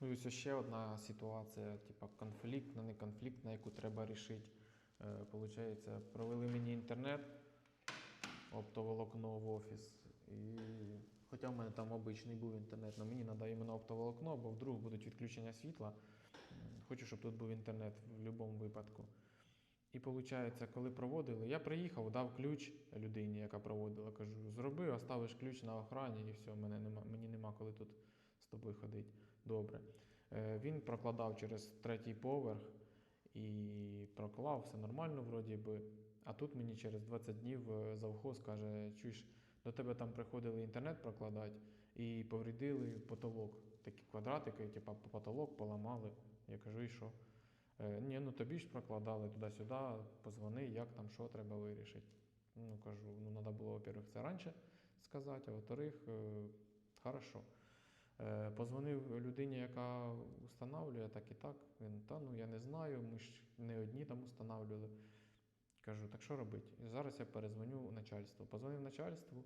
Ну ось ще одна ситуація, типа конфліктна, не конфліктна, яку треба рішити. Е, Получається, провели мені інтернет, оптоволокно в офіс. І... Хоча в мене там обичний був інтернет, але мені треба іменно оптоволокно, бо вдруг будуть відключення світла. Хочу, щоб тут був інтернет в будь-якому випадку. І виходить, коли проводили, я приїхав, дав ключ людині, яка проводила. Кажу, зроби, оставиш ключ на охрані і все, мене нема, мені нема коли тут з тобою ходити. Добре. Е, Він прокладав через третій поверх і проклав, все нормально, вроді би. А тут мені через 20 днів е, завхоз каже, чуєш, до тебе там приходили інтернет прокладати і повредили потолок. Такі квадратики, типу потолок поламали. Я кажу, і що? Е, ні, ну тобі ж прокладали туди-сюди, позвони, як там, що треба вирішити. Ну, кажу, ну треба було, во-первых, це раніше сказати, а во-вторых, хорошо. Е, позвонив людині, яка встановлює так і так. Він, та ну я не знаю, ми ж не одні там встановлювали. Кажу, так що робити? І зараз я перезвоню начальству. Позвонив начальству,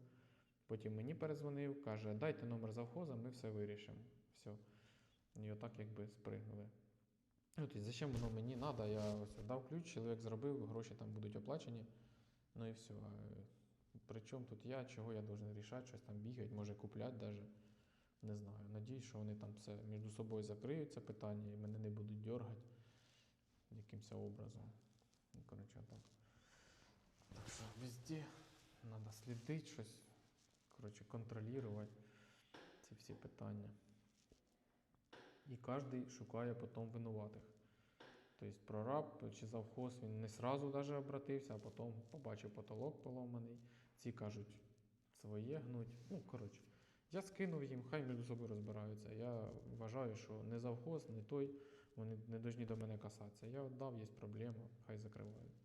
потім мені перезвонив, каже, дайте номер завхоза, ми все вирішимо. Все. І отак якби спригнули. Ну, тобто, зачем воно мені треба? Я ось дав ключ, чоловік зробив, гроші там будуть оплачені. Ну і все. При чому тут я, чого я должен рішати, щось там бігати, може купляти навіть. Надіюсь, що вони там все між собою закриють це питання і мене не будуть дергати якимось образом. Ну, коротше, так. Так що везде треба слідити щось, коротше, контролювати ці всі питання. І кожен шукає потім винуватих. Тобто прораб чи завхоз він не сразу даже обратився, а потім побачив потолок поломаний. Ці кажуть, своє гнуть. Ну, коротше, я скинув їм, хай між собою розбираються. Я вважаю, що не завхоз, не той, вони не повинні до мене касатися. Я віддав, є проблема, хай закривають.